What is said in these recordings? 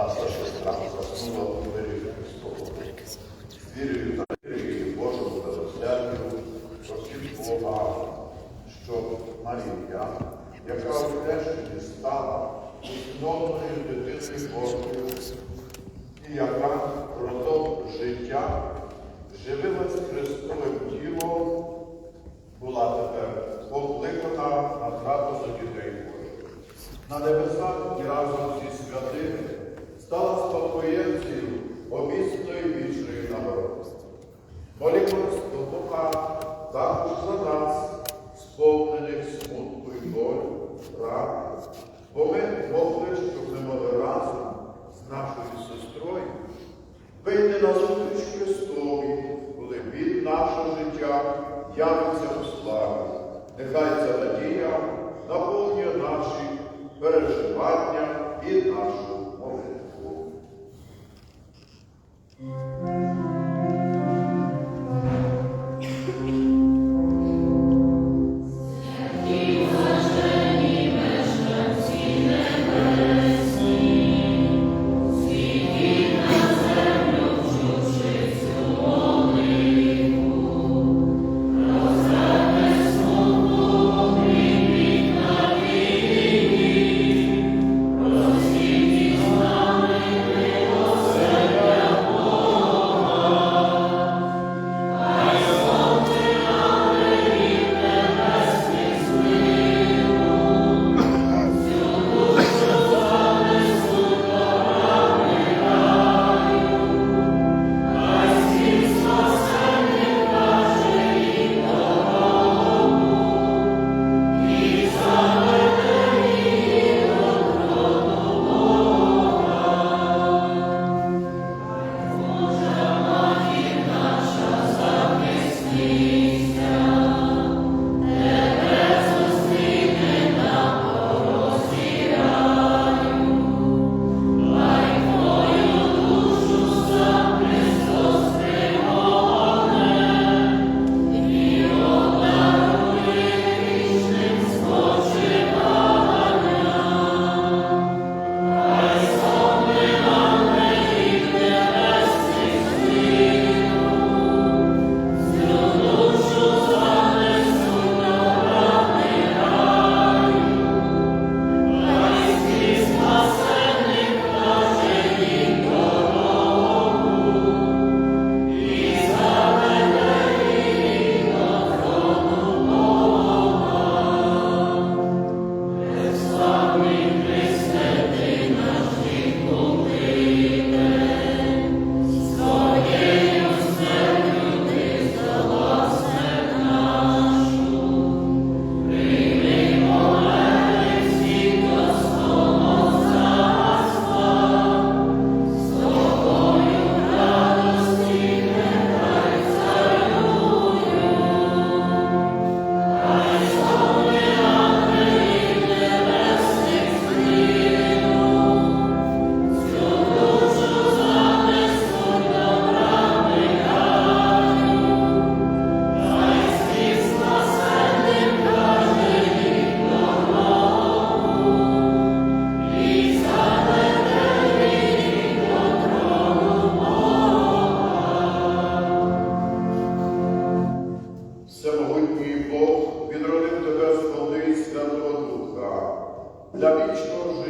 Пасла шестра просила вирію Христову. Вірю вірю Божому та розглядів, просив Бога, що Марія, яка врешті стала основною дитиною Божою, і яка продовж життя живилась Христовим тілом, була тепер покликана на хату за дітей Божих. На небесах і разом зі святими стала спадкоємців обісної вічної нагороди. Молімось до Бога також за нас, сповнених смутку і болю, ради, бо ми могли, щоб ми могли разом з нашою сестрою вийти на зустріч Христові, коли Він наше життя явиться у славі. Нехай ця надія наповнює наші переживання і нашу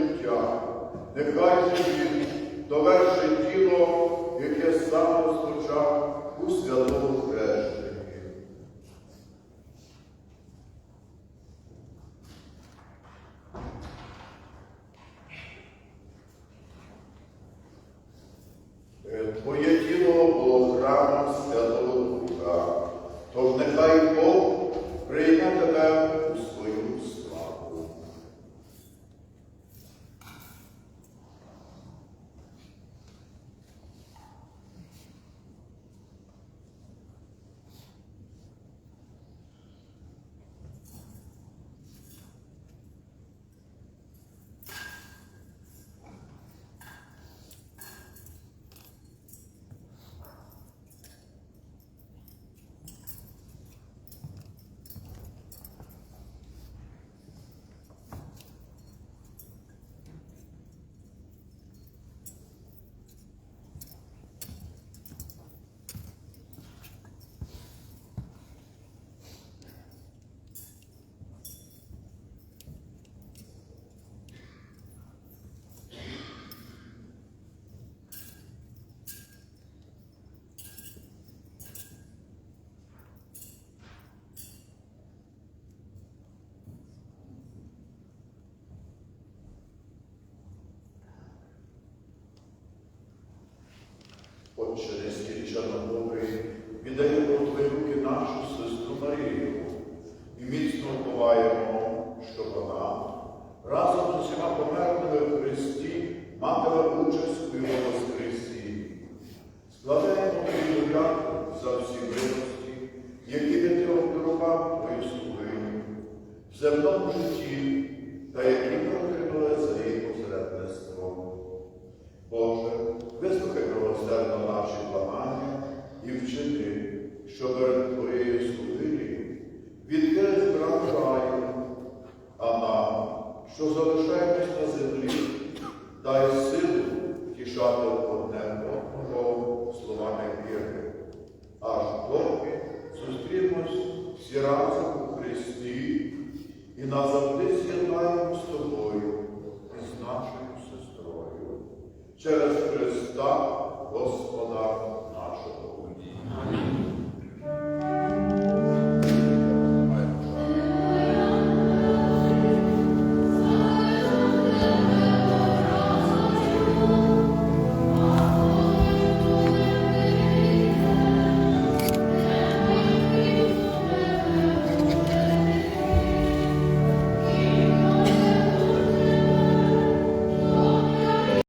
життя. Нехай же він довершить діло, яке сам розпочав у святому хрещенні. Е, Твоє тіло було храмом Святого Духа, тож нехай нескінченно добрий, віддаємо у Твої руки нашу сестру Марію. І міцно ховаємо, що вона. Разом з усіма померлими в Христі матиме участь у Його Воскресінні. Складаємо тобі дяку за всі милості, які ти обдарував твою слугиню в земному житті та які вислухай правосердно наші благання